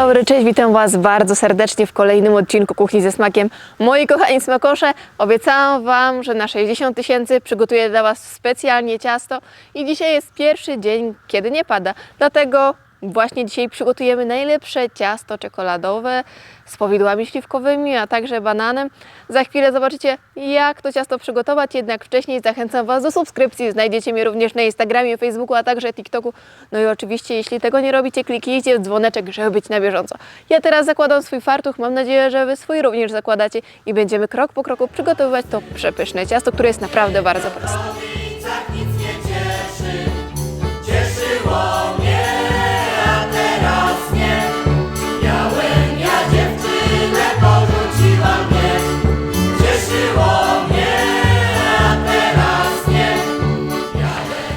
Dobry, cześć, witam Was bardzo serdecznie w kolejnym odcinku Kuchni ze Smakiem. Moi kochani smakosze, obiecałam Wam, że na 60 tysięcy przygotuję dla Was specjalnie ciasto i dzisiaj jest pierwszy dzień, kiedy nie pada, dlatego właśnie dzisiaj przygotujemy najlepsze ciasto czekoladowe z powidłami śliwkowymi, a także bananem. Za chwilę zobaczycie, jak to ciasto przygotować, jednak wcześniej zachęcam Was do subskrypcji. Znajdziecie mnie również na Instagramie, Facebooku, a także TikToku. No i oczywiście, jeśli tego nie robicie, kliknijcie w dzwoneczek, żeby być na bieżąco. Ja teraz zakładam swój fartuch, mam nadzieję, że Wy swój również zakładacie i będziemy krok po kroku przygotowywać to przepyszne ciasto, które jest naprawdę bardzo proste. nie cieszy. Cieszyło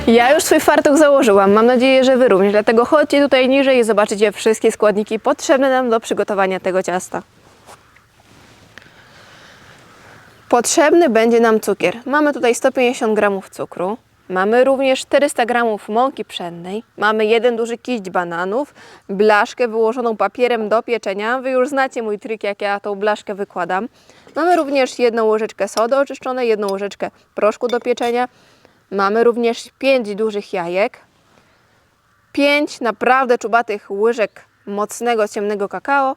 Ja już swój fartuch założyłam, mam nadzieję, że Wy również, dlatego chodźcie tutaj niżej i zobaczycie wszystkie składniki potrzebne nam do przygotowania tego ciasta. Potrzebny będzie nam cukier. Mamy tutaj 150 g cukru. Mamy również 400 g mąki pszennej. Mamy jeden duży kiść bananów, blaszkę wyłożoną papierem do pieczenia. Wy już znacie mój trik, jak ja tą blaszkę wykładam. Mamy również jedną łyżeczkę sody oczyszczonej, jedną łyżeczkę proszku do pieczenia. Mamy również 5 dużych jajek, 5 naprawdę czubatych łyżek mocnego, ciemnego kakao,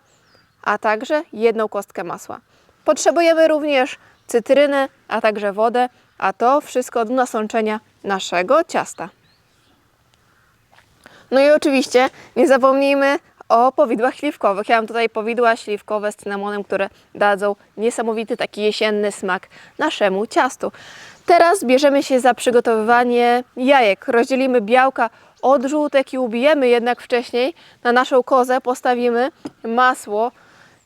a także jedną kostkę masła. Potrzebujemy również cytrynę, a także wodę, a to wszystko do nasączenia naszego ciasta. No i oczywiście nie zapomnijmy o powidłach śliwkowych. Ja mam tutaj powidła śliwkowe z cynamonem, które dadzą niesamowity taki jesienny smak naszemu ciastu. Teraz bierzemy się za przygotowywanie jajek. Rozdzielimy białka od żółtek i ubijemy jednak wcześniej na naszą kozę postawimy masło.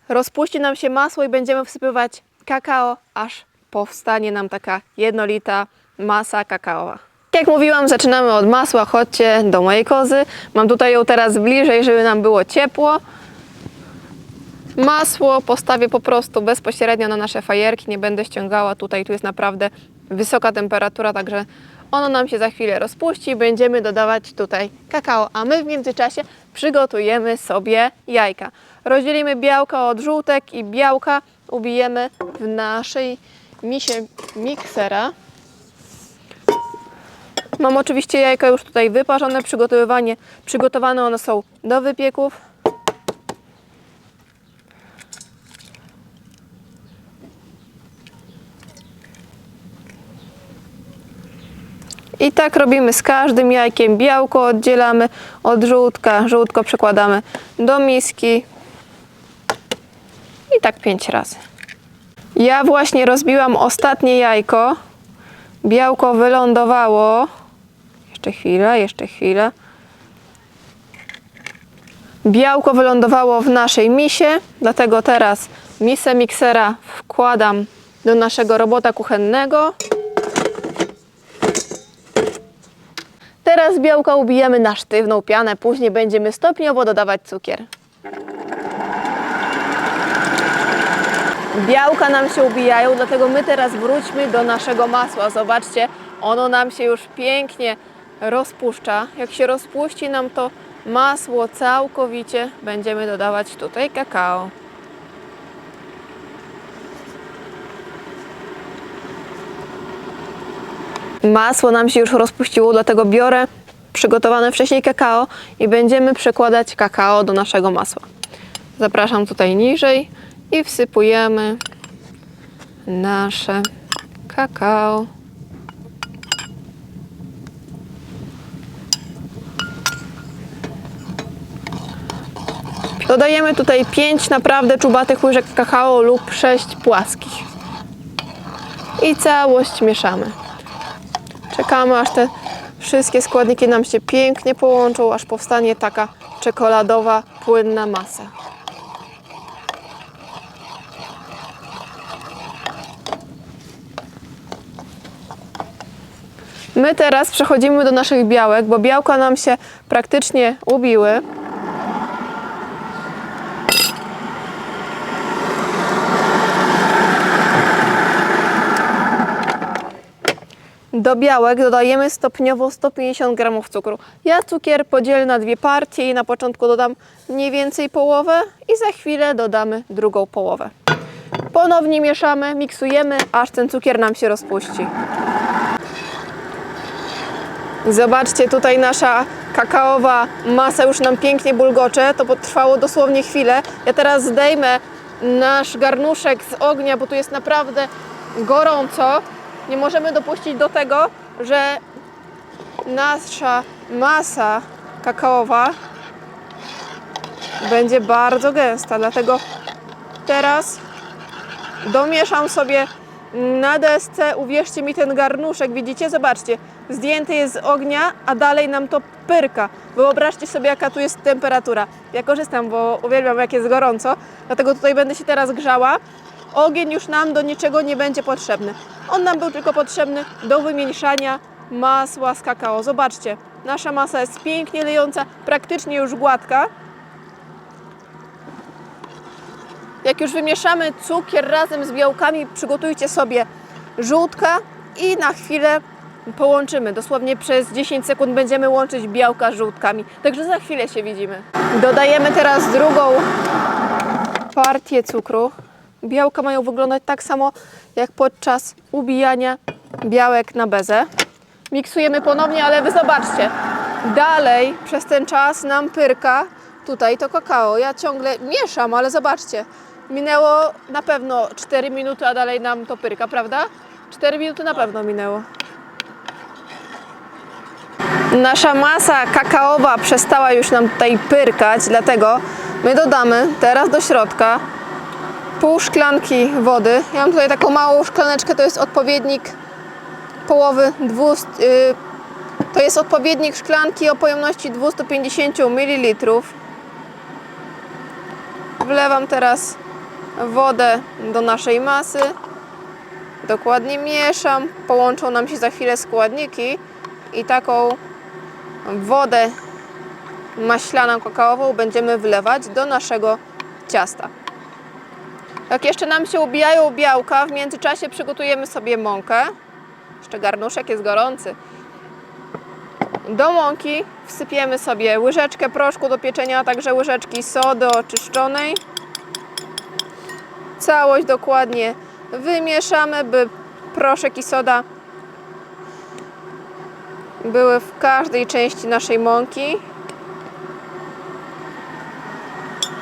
Rozpuści nam się masło i będziemy wsypywać kakao, aż powstanie nam taka jednolita masa kakaowa. Jak mówiłam, zaczynamy od masła. Chodźcie do mojej kozy. Mam tutaj ją teraz bliżej, żeby nam było ciepło. Masło postawię po prostu bezpośrednio na nasze fajerki. Nie będę ściągała tutaj. Tu jest naprawdę wysoka temperatura, także ono nam się za chwilę rozpuści będziemy dodawać tutaj kakao. A my w międzyczasie przygotujemy sobie jajka. Rozdzielimy białka od żółtek i białka ubijemy w naszej misie miksera. Mam oczywiście jajka już tutaj wyparzone, przygotowywanie, przygotowane one są do wypieków. I tak robimy z każdym jajkiem. Białko oddzielamy od żółtka, żółtko przekładamy do miski. I tak pięć razy. Ja właśnie rozbiłam ostatnie jajko. Białko wylądowało. Jeszcze chwila, jeszcze chwila. Białko wylądowało w naszej misie, dlatego teraz misę miksera wkładam do naszego robota kuchennego. Teraz białka ubijemy na sztywną pianę, później będziemy stopniowo dodawać cukier. Białka nam się ubijają, dlatego my teraz wróćmy do naszego masła. Zobaczcie, ono nam się już pięknie rozpuszcza. Jak się rozpuści nam to masło całkowicie, będziemy dodawać tutaj kakao. Masło nam się już rozpuściło, dlatego biorę przygotowane wcześniej kakao i będziemy przekładać kakao do naszego masła. Zapraszam tutaj niżej i wsypujemy nasze kakao. Dodajemy tutaj 5 naprawdę czubatych łyżek kakao lub 6 płaskich. I całość mieszamy. Czekamy aż te wszystkie składniki nam się pięknie połączą, aż powstanie taka czekoladowa, płynna masa. My teraz przechodzimy do naszych białek, bo białka nam się praktycznie ubiły. Do białek dodajemy stopniowo 150 g cukru. Ja cukier podzielę na dwie partie i na początku dodam mniej więcej połowę i za chwilę dodamy drugą połowę. Ponownie mieszamy, miksujemy, aż ten cukier nam się rozpuści. Zobaczcie, tutaj nasza kakaowa masa już nam pięknie bulgocze. To potrwało dosłownie chwilę. Ja teraz zdejmę nasz garnuszek z ognia, bo tu jest naprawdę gorąco. Nie możemy dopuścić do tego, że nasza masa kakaowa będzie bardzo gęsta. Dlatego teraz domieszam sobie na desce, uwierzcie mi, ten garnuszek, widzicie, zobaczcie, zdjęty jest z ognia, a dalej nam to pyrka. Wyobraźcie sobie, jaka tu jest temperatura. Ja korzystam, bo uwielbiam, jak jest gorąco, dlatego tutaj będę się teraz grzała. Ogień już nam do niczego nie będzie potrzebny. On nam był tylko potrzebny do wymieszania masła z kakao. Zobaczcie, nasza masa jest pięknie lejąca, praktycznie już gładka. Jak już wymieszamy cukier razem z białkami, przygotujcie sobie żółtka i na chwilę połączymy. Dosłownie przez 10 sekund będziemy łączyć białka z żółtkami. Także za chwilę się widzimy. Dodajemy teraz drugą partię cukru. Białka mają wyglądać tak samo jak podczas ubijania białek na bezę. Miksujemy ponownie, ale wy zobaczcie, dalej przez ten czas nam pyrka tutaj to kakao. Ja ciągle mieszam, ale zobaczcie, minęło na pewno 4 minuty, a dalej nam to pyrka, prawda? 4 minuty na pewno minęło. Nasza masa kakaowa przestała już nam tutaj pyrkać, dlatego my dodamy teraz do środka pół szklanki wody. Ja mam tutaj taką małą szklaneczkę, to jest odpowiednik połowy 200, y, to jest odpowiednik szklanki o pojemności 250 ml. Wlewam teraz wodę do naszej masy. Dokładnie mieszam. Połączą nam się za chwilę składniki i taką wodę maślaną kakaową będziemy wlewać do naszego ciasta. Jak jeszcze nam się ubijają białka, w międzyczasie przygotujemy sobie mąkę. Jeszcze garnuszek jest gorący. Do mąki wsypiemy sobie łyżeczkę proszku do pieczenia, a także łyżeczki sody oczyszczonej. Całość dokładnie wymieszamy, by proszek i soda były w każdej części naszej mąki.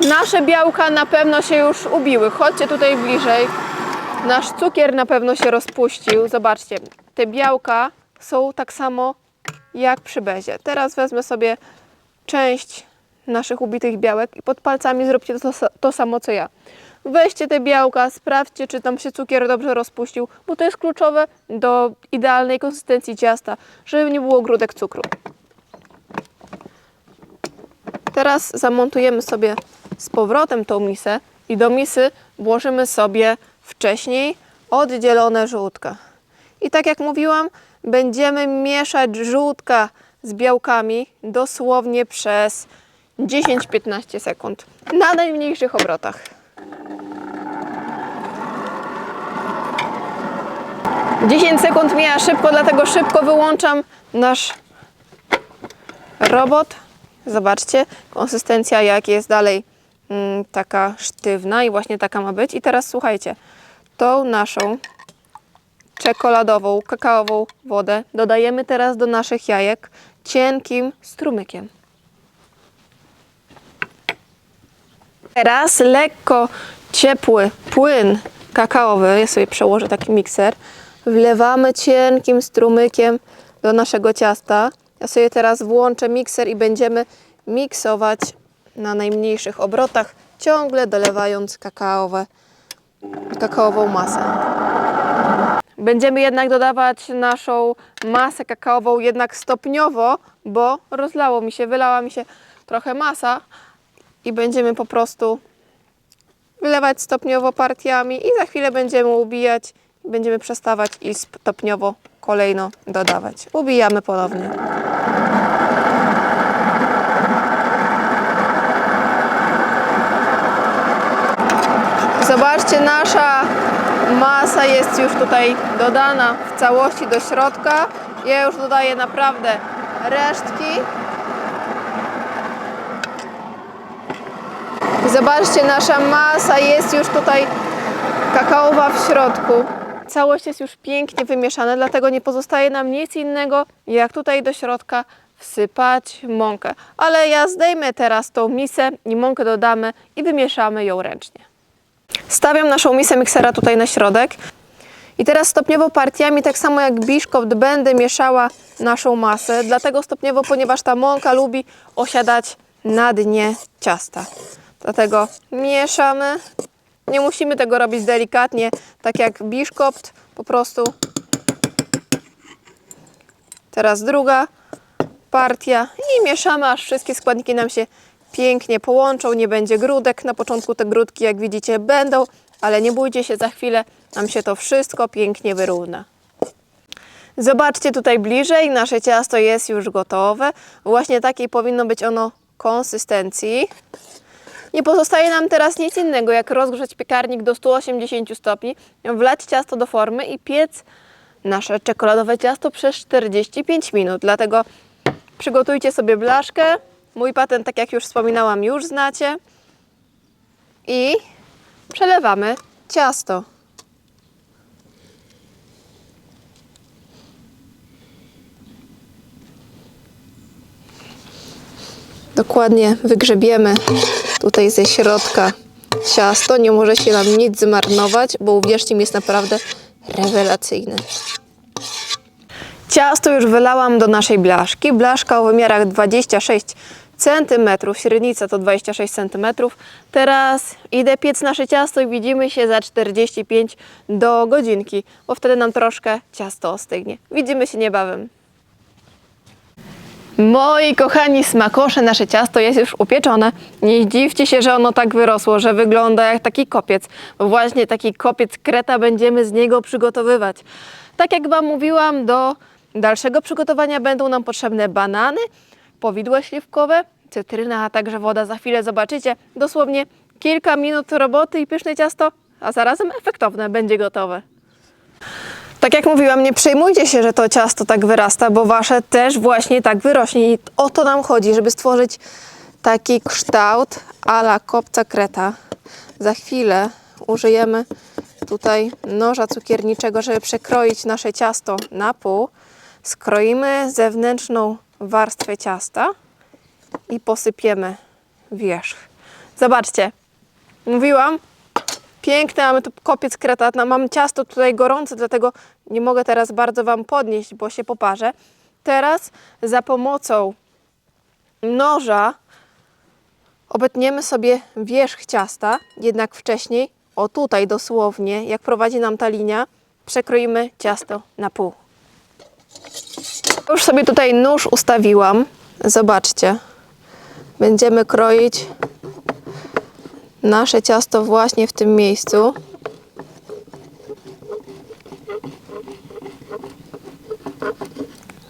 Nasze białka na pewno się już ubiły. Chodźcie tutaj bliżej. Nasz cukier na pewno się rozpuścił. Zobaczcie, te białka są tak samo jak przy bezie. Teraz wezmę sobie część naszych ubitych białek i pod palcami zróbcie to, to samo co ja. Weźcie te białka, sprawdźcie, czy tam się cukier dobrze rozpuścił, bo to jest kluczowe do idealnej konsystencji ciasta, żeby nie było grudek cukru. Teraz zamontujemy sobie z powrotem tą misę i do misy włożymy sobie wcześniej oddzielone żółtka. I tak jak mówiłam, będziemy mieszać żółtka z białkami dosłownie przez 10-15 sekund na najmniejszych obrotach. Dziesięć sekund mija szybko, dlatego szybko wyłączam nasz robot. Zobaczcie, konsystencja jak jest dalej mm, taka sztywna i właśnie taka ma być. I teraz słuchajcie, tą naszą czekoladową, kakaową wodę dodajemy teraz do naszych jajek cienkim strumykiem. Teraz lekko ciepły płyn kakaowy, ja sobie przełożę taki mikser, wlewamy cienkim strumykiem do naszego ciasta. Ja sobie teraz włączę mikser i będziemy miksować na najmniejszych obrotach, ciągle dolewając kakaowe, kakaową masę. Będziemy jednak dodawać naszą masę kakaową jednak stopniowo, bo rozlało mi się, wylała mi się trochę masa i będziemy po prostu wylewać stopniowo partiami i za chwilę będziemy ubijać, będziemy przestawać i stopniowo kolejno dodawać. Ubijamy ponownie. Zobaczcie, nasza Masa jest już tutaj dodana w całości do środka. Ja już dodaję naprawdę resztki. Zobaczcie, nasza masa jest już tutaj kakaowa w środku. Całość jest już pięknie wymieszana, dlatego nie pozostaje nam nic innego, jak tutaj do środka wsypać mąkę. Ale ja zdejmę teraz tą misę i mąkę dodamy i wymieszamy ją ręcznie. Stawiam naszą misę miksera tutaj na środek. I teraz stopniowo partiami, tak samo jak biszkopt, będę mieszała naszą masę. Dlatego stopniowo, ponieważ ta mąka lubi osiadać na dnie ciasta. Dlatego mieszamy. Nie musimy tego robić delikatnie, tak jak biszkopt. Po prostu. Teraz druga partia i mieszamy, aż wszystkie składniki nam się pięknie połączą. Nie będzie grudek. Na początku te grudki, jak widzicie, będą, ale nie bójcie się, za chwilę nam się to wszystko pięknie wyrówna. Zobaczcie tutaj bliżej, nasze ciasto jest już gotowe. Właśnie takiej powinno być ono konsystencji. Nie pozostaje nam teraz nic innego, jak rozgrzać piekarnik do 180 stopni, wlać ciasto do formy i piec nasze czekoladowe ciasto przez 45 minut. Dlatego przygotujcie sobie blaszkę. Mój patent, tak jak już wspominałam, już znacie. I przelewamy ciasto. Dokładnie wygrzebiemy tutaj ze środka ciasto. Nie może się nam nic zmarnować, bo uwierzcie mi, jest naprawdę rewelacyjne. Ciasto już wylałam do naszej blaszki. Blaszka o wymiarach 26 cm, średnica to 26 cm. Teraz idę piec nasze ciasto i widzimy się za 45 do godzinki, bo wtedy nam troszkę ciasto ostygnie. Widzimy się niebawem. Moi kochani smakosze, nasze ciasto jest już upieczone. Nie zdziwcie się, że ono tak wyrosło, że wygląda jak taki kopiec. Bo właśnie taki kopiec kreta będziemy z niego przygotowywać. Tak jak Wam mówiłam, do dalszego przygotowania będą nam potrzebne banany, powidła śliwkowe, cytryna, a także woda. Za chwilę zobaczycie dosłownie kilka minut roboty i pyszne ciasto, a zarazem efektowne będzie gotowe. Tak jak mówiłam, nie przejmujcie się, że to ciasto tak wyrasta, bo wasze też właśnie tak wyrośnie. I o to nam chodzi, żeby stworzyć taki kształt ala kopca kreta. Za chwilę użyjemy tutaj noża cukierniczego, żeby przekroić nasze ciasto na pół. Skroimy zewnętrzną warstwę ciasta i posypiemy wierzch. Zobaczcie, mówiłam, Piękne, mamy tu kopiec kretatna. Mam ciasto tutaj gorące, dlatego nie mogę teraz bardzo Wam podnieść, bo się poparzę. Teraz za pomocą noża obetniemy sobie wierzch ciasta, jednak wcześniej, o tutaj dosłownie, jak prowadzi nam ta linia, przekroimy ciasto na pół. Już sobie tutaj nóż ustawiłam. Zobaczcie. Będziemy kroić nasze ciasto właśnie w tym miejscu.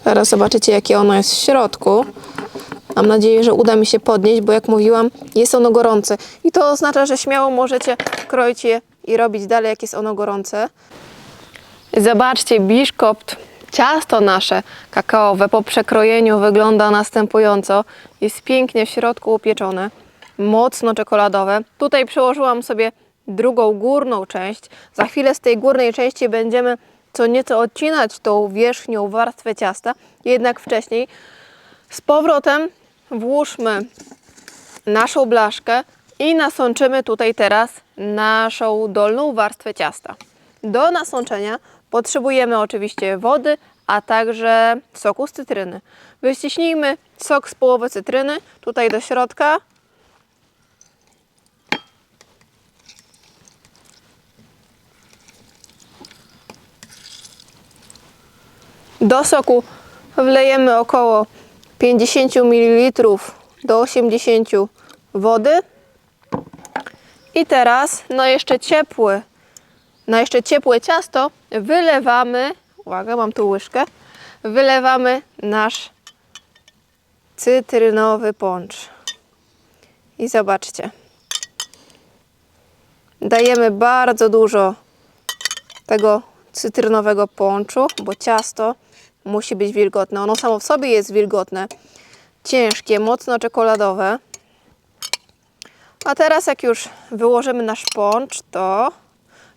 Teraz zobaczycie, jakie ono jest w środku. Mam nadzieję, że uda mi się podnieść, bo jak mówiłam, jest ono gorące. I to oznacza, że śmiało możecie kroić je i robić dalej, jak jest ono gorące. Zobaczcie, biszkopt, ciasto nasze kakaowe po przekrojeniu wygląda następująco. Jest pięknie w środku upieczone, mocno czekoladowe. Tutaj przełożyłam sobie drugą górną część. Za chwilę z tej górnej części będziemy co nieco odcinać tą wierzchnią warstwę ciasta. Jednak wcześniej z powrotem włóżmy naszą blaszkę i nasączymy tutaj teraz naszą dolną warstwę ciasta. Do nasączenia potrzebujemy oczywiście wody, a także soku z cytryny. Wyściśnijmy sok z połowy cytryny tutaj do środka. Do soku wlejemy około 50 ml do 80 wody. I teraz na jeszcze ciepły, na jeszcze ciepłe ciasto wylewamy, uwaga, mam tu łyżkę, wylewamy nasz cytrynowy poncz. I zobaczcie. Dajemy bardzo dużo tego cytrynowego ponczu, bo ciasto musi być wilgotne. Ono samo w sobie jest wilgotne, ciężkie, mocno czekoladowe. A teraz jak już wyłożymy nasz poncz, to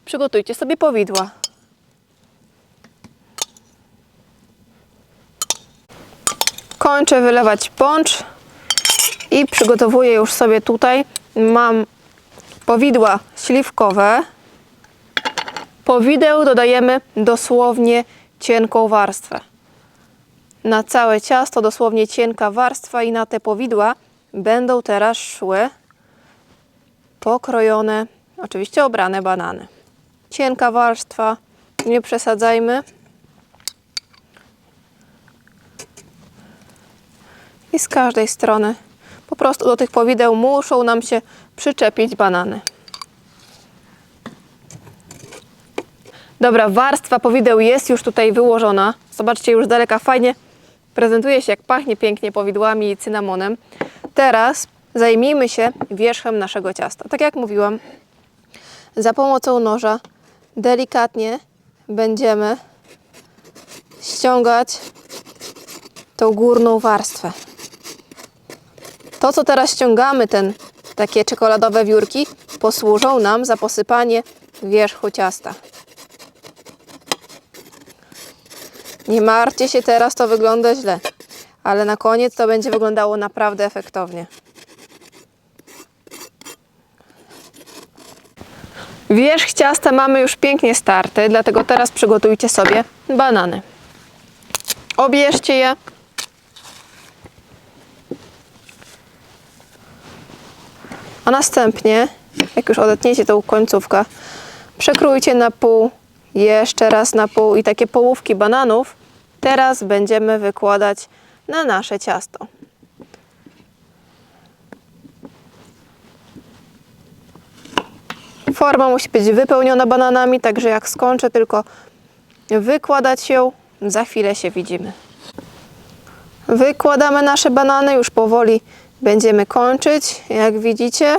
przygotujcie sobie powidła. Kończę wylewać poncz i przygotowuję już sobie tutaj. Mam powidła śliwkowe. Powideł dodajemy dosłownie cienką warstwę. Na całe ciasto dosłownie cienka warstwa i na te powidła będą teraz szły pokrojone, oczywiście obrane banany. Cienka warstwa, nie przesadzajmy. I z każdej strony po prostu do tych powideł muszą nam się przyczepić banany. Dobra, warstwa powideł jest już tutaj wyłożona. Zobaczcie, już z daleka fajnie prezentuje się, jak pachnie pięknie powidłami i cynamonem. Teraz zajmijmy się wierzchem naszego ciasta. Tak jak mówiłam, za pomocą noża delikatnie będziemy ściągać tą górną warstwę. To, co teraz ściągamy, ten takie czekoladowe wiórki, posłużą nam za posypanie wierzchu ciasta. Nie martwcie się teraz, to wygląda źle, ale na koniec to będzie wyglądało naprawdę efektownie. Wierzch ciasta mamy już pięknie starty, dlatego teraz przygotujcie sobie banany. Obierzcie je. A następnie, jak już odetniecie tą końcówkę, przekrójcie na pół, jeszcze raz na pół i takie połówki bananów teraz będziemy wykładać na nasze ciasto. Forma musi być wypełniona bananami, także jak skończę tylko wykładać ją, za chwilę się widzimy. Wykładamy nasze banany, już powoli będziemy kończyć, jak widzicie.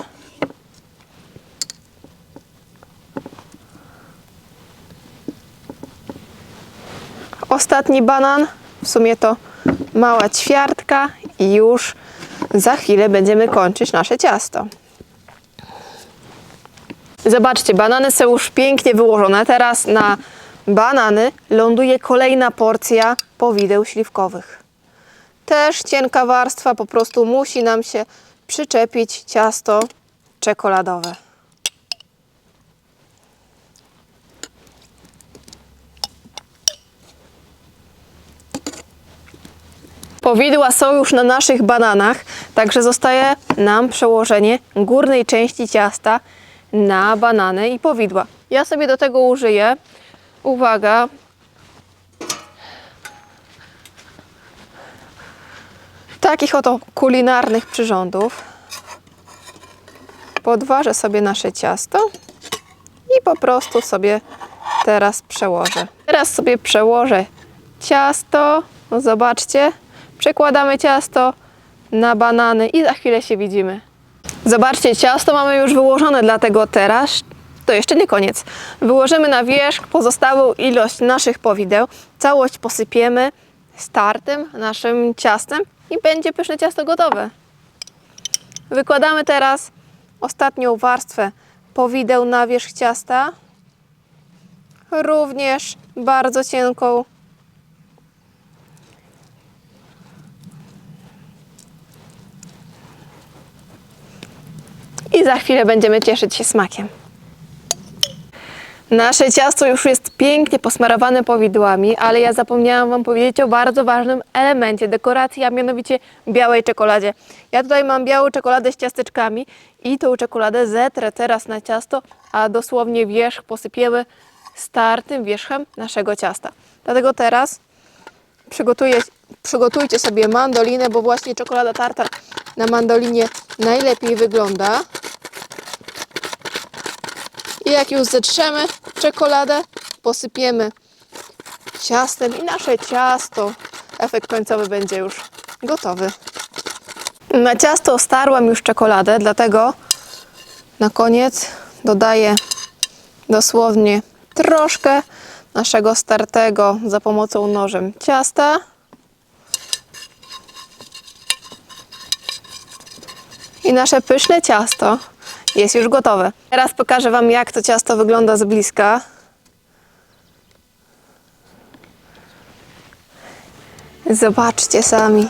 Ostatni banan, w sumie to mała ćwiartka i już za chwilę będziemy kończyć nasze ciasto. Zobaczcie, banany są już pięknie wyłożone. Teraz na banany ląduje kolejna porcja powideł śliwkowych. Też cienka warstwa, po prostu musi nam się przyczepić ciasto czekoladowe. Powidła są już na naszych bananach, także zostaje nam przełożenie górnej części ciasta na banany i powidła. Ja sobie do tego użyję, uwaga, takich oto kulinarnych przyrządów. Podważę sobie nasze ciasto i po prostu sobie teraz przełożę. Teraz sobie przełożę ciasto. No zobaczcie, przekładamy ciasto na banany i za chwilę się widzimy. Zobaczcie, ciasto mamy już wyłożone, dlatego teraz to jeszcze nie koniec. Wyłożymy na wierzch pozostałą ilość naszych powideł. Całość posypiemy startym naszym ciastem i będzie pyszne ciasto gotowe. Wykładamy teraz ostatnią warstwę powideł na wierzch ciasta. Również bardzo cienką. I za chwilę będziemy cieszyć się smakiem. Nasze ciasto już jest pięknie posmarowane powidłami, ale ja zapomniałam Wam powiedzieć o bardzo ważnym elemencie dekoracji, a mianowicie białej czekoladzie. Ja tutaj mam białą czekoladę z ciasteczkami i tą czekoladę zetrę teraz na ciasto, a dosłownie wierzch posypiemy startym wierzchem naszego ciasta. Dlatego teraz przygotujcie sobie mandolinę, bo właśnie czekolada tartar na mandolinie najlepiej wygląda. I jak już zetrzemy czekoladę, posypiemy ciastem i nasze ciasto, efekt końcowy będzie już gotowy. Na ciasto starłam już czekoladę, dlatego na koniec dodaję dosłownie troszkę naszego startego za pomocą nożem ciasta. I nasze pyszne ciasto jest już gotowe. Teraz pokażę Wam, jak to ciasto wygląda z bliska. Zobaczcie sami.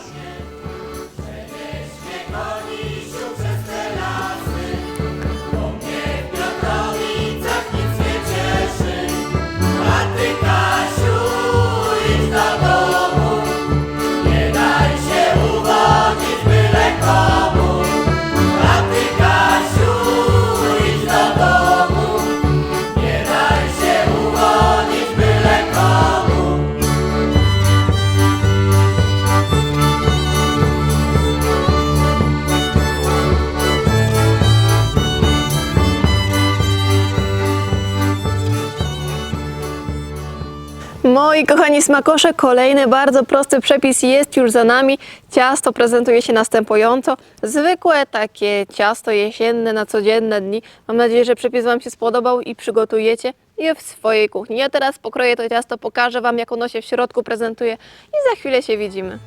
Kochani smakosze, kolejny bardzo prosty przepis jest już za nami. Ciasto prezentuje się następująco. Zwykłe takie ciasto jesienne na codzienne dni. Mam nadzieję, że przepis Wam się spodobał i przygotujecie je w swojej kuchni. Ja teraz pokroję to ciasto, pokażę Wam jak ono się w środku prezentuje i za chwilę się widzimy.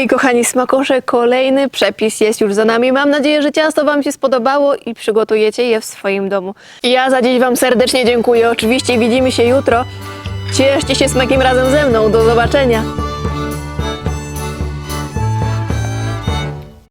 Moi kochani smakosze, kolejny przepis jest już za nami. Mam nadzieję, że ciasto Wam się spodobało i przygotujecie je w swoim domu. Ja za dziś Wam serdecznie dziękuję. Oczywiście widzimy się jutro. Cieszcie się smakiem razem ze mną. Do zobaczenia.